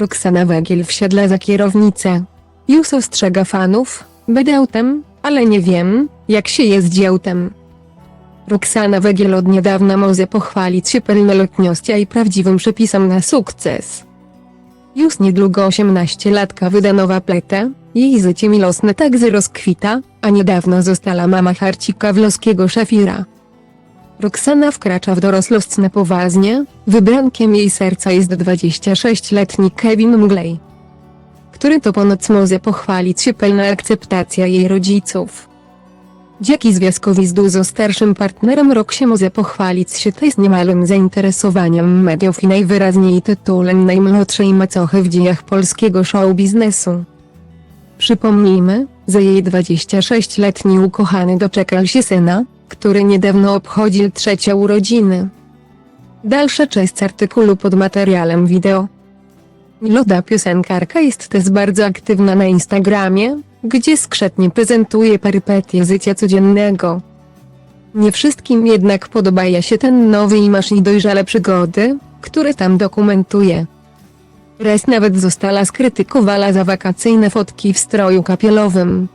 Roxana Wegiel wsiadła za kierownicę. Już ostrzega fanów, będę autem, ale nie wiem, jak się jeździ autem. Roxana Wegiel od niedawna może pochwalić się pełnoletnością i prawdziwym przepisem na sukces. Już niedługo 18-latka wyda nowa pletę, jej życie milosne także rozkwita, a niedawno została mama Harcika Wloskiego Szafira. Roxana wkracza w dorosłość na poważnie, wybrankiem jej serca jest 26-letni Kevin Mglej, który to ponoć może pochwalić się pełna akceptacja jej rodziców. Dzięki związkowi z dużo starszym partnerem Roxie może pochwalić się też niemalym zainteresowaniem mediów i najwyraźniej tytułem najmłodszej macochy w dziejach polskiego show biznesu. Przypomnijmy, że jej 26-letni ukochany doczekał się syna, który niedawno obchodził trzecie urodziny. Dalsza część artykułu pod materiałem wideo. Miloda piosenkarka jest też bardzo aktywna na Instagramie, gdzie skrzętnie prezentuje perypetie życia codziennego. Nie wszystkim jednak podoba się ten nowy imaż i dojrzale przygody, które tam dokumentuje. Raz nawet została skrytykowana za wakacyjne fotki w stroju kapielowym.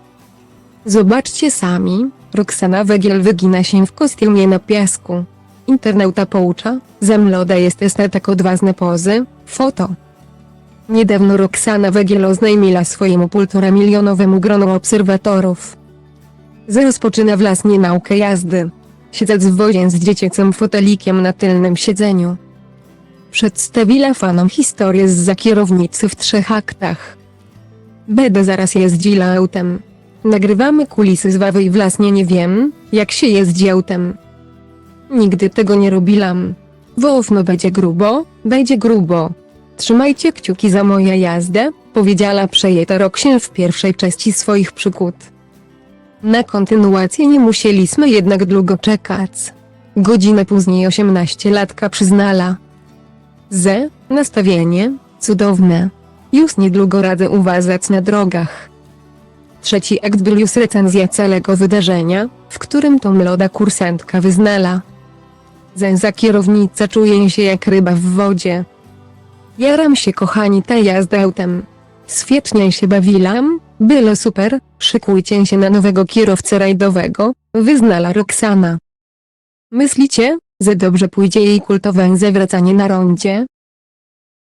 Zobaczcie sami, Roxana Wegiel wygina się w kostiumie na piasku. Internauta poucza, że młoda jest esta tak odważne pozy, foto. Niedawno Roxana Wegiel oznajmiła swojemu półtora milionowemu gronu obserwatorów. że rozpoczyna własnie naukę jazdy. Siedząc w wozie z dziecięcym fotelikiem na tylnym siedzeniu. Przedstawiła fanom historię z za kierownicy w trzech aktach. Będę zaraz jeździła autem. Nagrywamy kulisy z Wawy i własnie nie wiem, jak się jeździ autem. Nigdy tego nie robiłam. Wofno będzie grubo, będzie grubo. Trzymajcie kciuki za moją jazdę, powiedziała przejęta Roxie w pierwszej części swoich przygód. Na kontynuację nie musieliśmy jednak długo czekać. Godzinę później 18-latka przyznala. Ze, nastawienie, cudowne. Już niedługo radzę uważać na drogach. Trzeci akt był już recenzja całego wydarzenia, w którym to młoda kursantka wyznala. Zęza kierownica czuje się jak ryba w wodzie. Jaram się kochani ta jazda autem. Świetnie się bawiłam, było super, szykujcie się na nowego kierowcę rajdowego, wyznala Roxana. Myślicie, że dobrze pójdzie jej kultowe zawracanie na rondzie?